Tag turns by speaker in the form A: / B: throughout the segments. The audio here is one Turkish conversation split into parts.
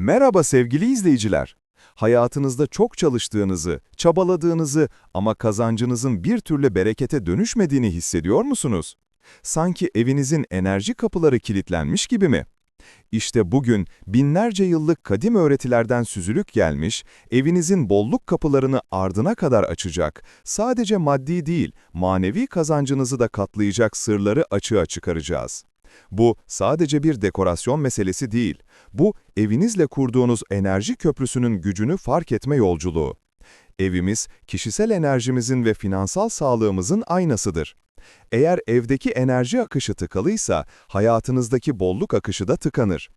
A: Merhaba sevgili izleyiciler. Hayatınızda çok çalıştığınızı, çabaladığınızı ama kazancınızın bir türlü berekete dönüşmediğini hissediyor musunuz? Sanki evinizin enerji kapıları kilitlenmiş gibi mi? İşte bugün binlerce yıllık kadim öğretilerden süzülük gelmiş, evinizin bolluk kapılarını ardına kadar açacak, sadece maddi değil, manevi kazancınızı da katlayacak sırları açığa çıkaracağız. Bu sadece bir dekorasyon meselesi değil. Bu evinizle kurduğunuz enerji köprüsünün gücünü fark etme yolculuğu. Evimiz, kişisel enerjimizin ve finansal sağlığımızın aynasıdır. Eğer evdeki enerji akışı tıkalıysa, hayatınızdaki bolluk akışı da tıkanır.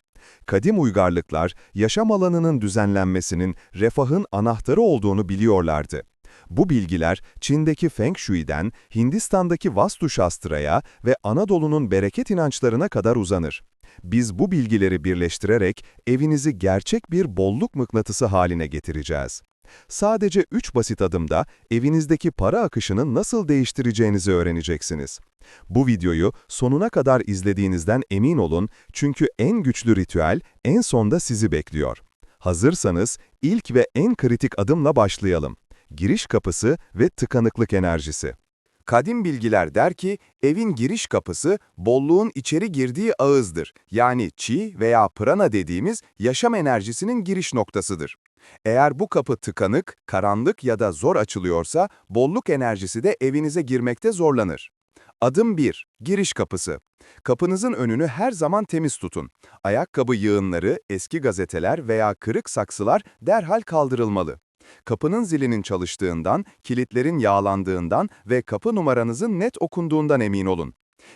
A: Kadim uygarlıklar, yaşam alanının düzenlenmesinin, refahın anahtarı olduğunu biliyorlardı. Bu bilgiler Çin'deki Feng Shui'den Hindistan'daki Vastu Shastra'ya ve Anadolu'nun bereket inançlarına kadar uzanır. Biz bu bilgileri birleştirerek evinizi gerçek bir bolluk mıknatısı haline getireceğiz. Sadece 3 basit adımda evinizdeki para akışını nasıl değiştireceğinizi öğreneceksiniz. Bu videoyu sonuna kadar izlediğinizden emin olun çünkü en güçlü ritüel en sonda sizi bekliyor. Hazırsanız ilk ve en kritik adımla başlayalım giriş kapısı ve tıkanıklık enerjisi. Kadim bilgiler der ki, evin giriş kapısı, bolluğun içeri girdiği ağızdır. Yani çi veya prana dediğimiz yaşam enerjisinin giriş noktasıdır. Eğer bu kapı tıkanık, karanlık ya da zor açılıyorsa, bolluk enerjisi de evinize girmekte zorlanır. Adım 1. Giriş kapısı. Kapınızın önünü her zaman temiz tutun. Ayakkabı yığınları, eski gazeteler veya kırık saksılar derhal kaldırılmalı. Kapının zilinin çalıştığından, kilitlerin yağlandığından ve kapı numaranızın net okunduğundan emin olun.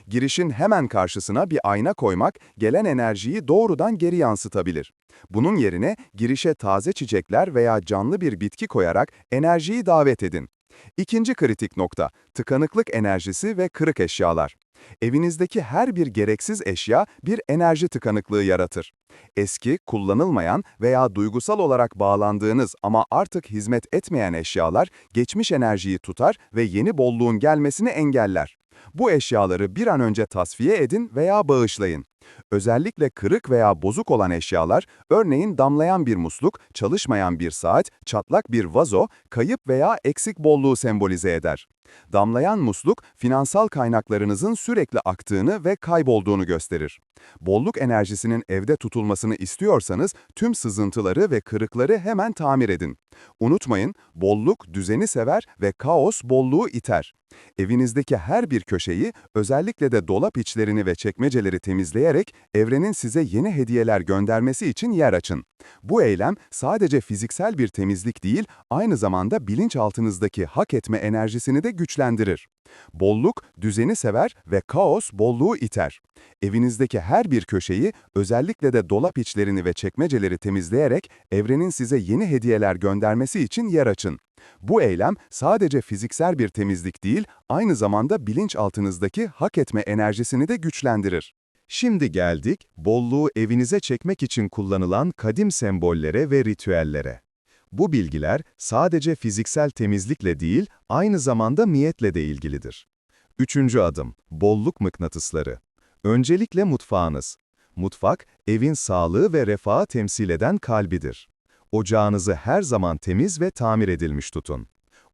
A: Girişin hemen karşısına bir ayna koymak gelen enerjiyi doğrudan geri yansıtabilir. Bunun yerine girişe taze çiçekler veya canlı bir bitki koyarak enerjiyi davet edin. İkinci kritik nokta, tıkanıklık enerjisi ve kırık eşyalar. Evinizdeki her bir gereksiz eşya bir enerji tıkanıklığı yaratır. Eski, kullanılmayan veya duygusal olarak bağlandığınız ama artık hizmet etmeyen eşyalar geçmiş enerjiyi tutar ve yeni bolluğun gelmesini engeller. Bu eşyaları bir an önce tasfiye edin veya bağışlayın. Özellikle kırık veya bozuk olan eşyalar, örneğin damlayan bir musluk, çalışmayan bir saat, çatlak bir vazo, kayıp veya eksik bolluğu sembolize eder. Damlayan musluk, finansal kaynaklarınızın sürekli aktığını ve kaybolduğunu gösterir. Bolluk enerjisinin evde tutulmasını istiyorsanız tüm sızıntıları ve kırıkları hemen tamir edin. Unutmayın, bolluk düzeni sever ve kaos bolluğu iter. Evinizdeki her bir köşeyi, özellikle de dolap içlerini ve çekmeceleri temizleyerek evrenin size yeni hediyeler göndermesi için yer açın. Bu eylem sadece fiziksel bir temizlik değil, aynı zamanda bilinçaltınızdaki hak etme enerjisini de güçlendirir. Bolluk, düzeni sever ve kaos bolluğu iter. Evinizdeki her bir köşeyi, özellikle de dolap içlerini ve çekmeceleri temizleyerek evrenin size yeni hediyeler göndermesi için yer açın. Bu eylem sadece fiziksel bir temizlik değil, aynı zamanda bilinçaltınızdaki hak etme enerjisini de güçlendirir. Şimdi geldik, bolluğu evinize çekmek için kullanılan kadim sembollere ve ritüellere. Bu bilgiler sadece fiziksel temizlikle değil, aynı zamanda niyetle de ilgilidir. Üçüncü adım, bolluk mıknatısları. Öncelikle mutfağınız. Mutfak, evin sağlığı ve refahı temsil eden kalbidir. Ocağınızı her zaman temiz ve tamir edilmiş tutun.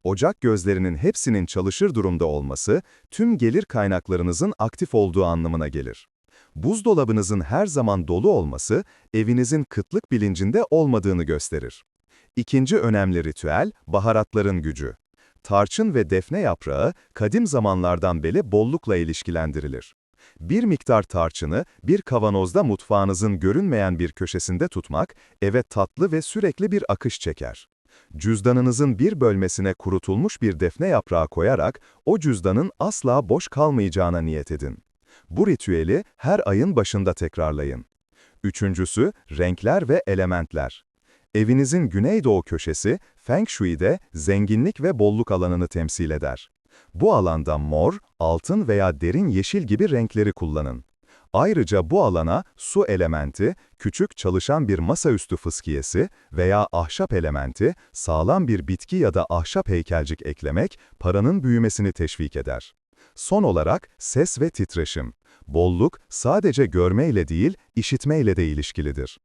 A: Ocak gözlerinin hepsinin çalışır durumda olması, tüm gelir kaynaklarınızın aktif olduğu anlamına gelir. Buzdolabınızın her zaman dolu olması, evinizin kıtlık bilincinde olmadığını gösterir. İkinci önemli ritüel, baharatların gücü. Tarçın ve defne yaprağı, kadim zamanlardan beri bollukla ilişkilendirilir. Bir miktar tarçını bir kavanozda mutfağınızın görünmeyen bir köşesinde tutmak, eve tatlı ve sürekli bir akış çeker. Cüzdanınızın bir bölmesine kurutulmuş bir defne yaprağı koyarak, o cüzdanın asla boş kalmayacağına niyet edin. Bu ritüeli her ayın başında tekrarlayın. Üçüncüsü, renkler ve elementler. Evinizin güneydoğu köşesi, Feng Shui'de zenginlik ve bolluk alanını temsil eder. Bu alanda mor, altın veya derin yeşil gibi renkleri kullanın. Ayrıca bu alana su elementi, küçük çalışan bir masaüstü fıskiyesi veya ahşap elementi, sağlam bir bitki ya da ahşap heykelcik eklemek paranın büyümesini teşvik eder. Son olarak ses ve titreşim. Bolluk sadece görmeyle değil, işitmeyle de ilişkilidir.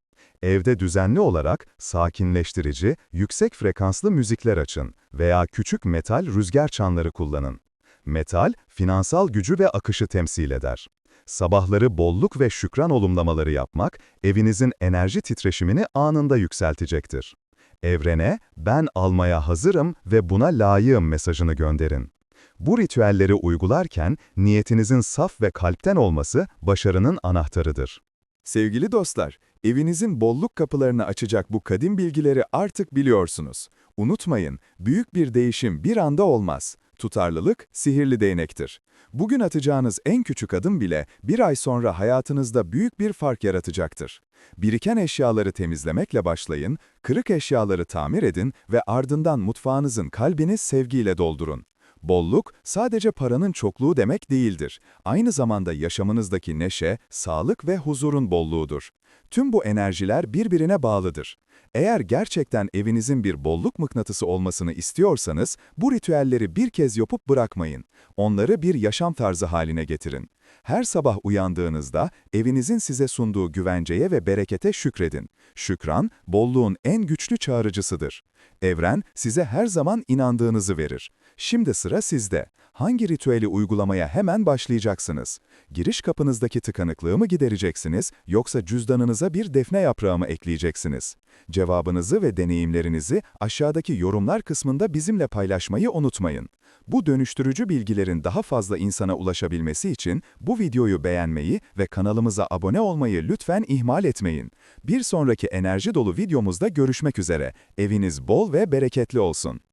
A: Evde düzenli olarak sakinleştirici, yüksek frekanslı müzikler açın veya küçük metal rüzgar çanları kullanın. Metal, finansal gücü ve akışı temsil eder. Sabahları bolluk ve şükran olumlamaları yapmak, evinizin enerji titreşimini anında yükseltecektir. Evrene, ben almaya hazırım ve buna layığım mesajını gönderin. Bu ritüelleri uygularken niyetinizin saf ve kalpten olması başarının anahtarıdır. Sevgili dostlar, evinizin bolluk kapılarını açacak bu kadim bilgileri artık biliyorsunuz. Unutmayın, büyük bir değişim bir anda olmaz. Tutarlılık, sihirli değnektir. Bugün atacağınız en küçük adım bile bir ay sonra hayatınızda büyük bir fark yaratacaktır. Biriken eşyaları temizlemekle başlayın, kırık eşyaları tamir edin ve ardından mutfağınızın kalbini sevgiyle doldurun. Bolluk, sadece paranın çokluğu demek değildir. Aynı zamanda yaşamınızdaki neşe, sağlık ve huzurun bolluğudur. Tüm bu enerjiler birbirine bağlıdır. Eğer gerçekten evinizin bir bolluk mıknatısı olmasını istiyorsanız, bu ritüelleri bir kez yapıp bırakmayın. Onları bir yaşam tarzı haline getirin. Her sabah uyandığınızda evinizin size sunduğu güvenceye ve berekete şükredin. Şükran, bolluğun en güçlü çağrıcısıdır. Evren size her zaman inandığınızı verir. Şimdi sıra sizde. Hangi ritüeli uygulamaya hemen başlayacaksınız? Giriş kapınızdaki tıkanıklığı mı gidereceksiniz yoksa cüzdanınıza bir defne yaprağı mı ekleyeceksiniz? Cevabınızı ve deneyimlerinizi aşağıdaki yorumlar kısmında bizimle paylaşmayı unutmayın. Bu dönüştürücü bilgilerin daha fazla insana ulaşabilmesi için bu videoyu beğenmeyi ve kanalımıza abone olmayı lütfen ihmal etmeyin. Bir sonraki enerji dolu videomuzda görüşmek üzere. Eviniz bol ve bereketli olsun.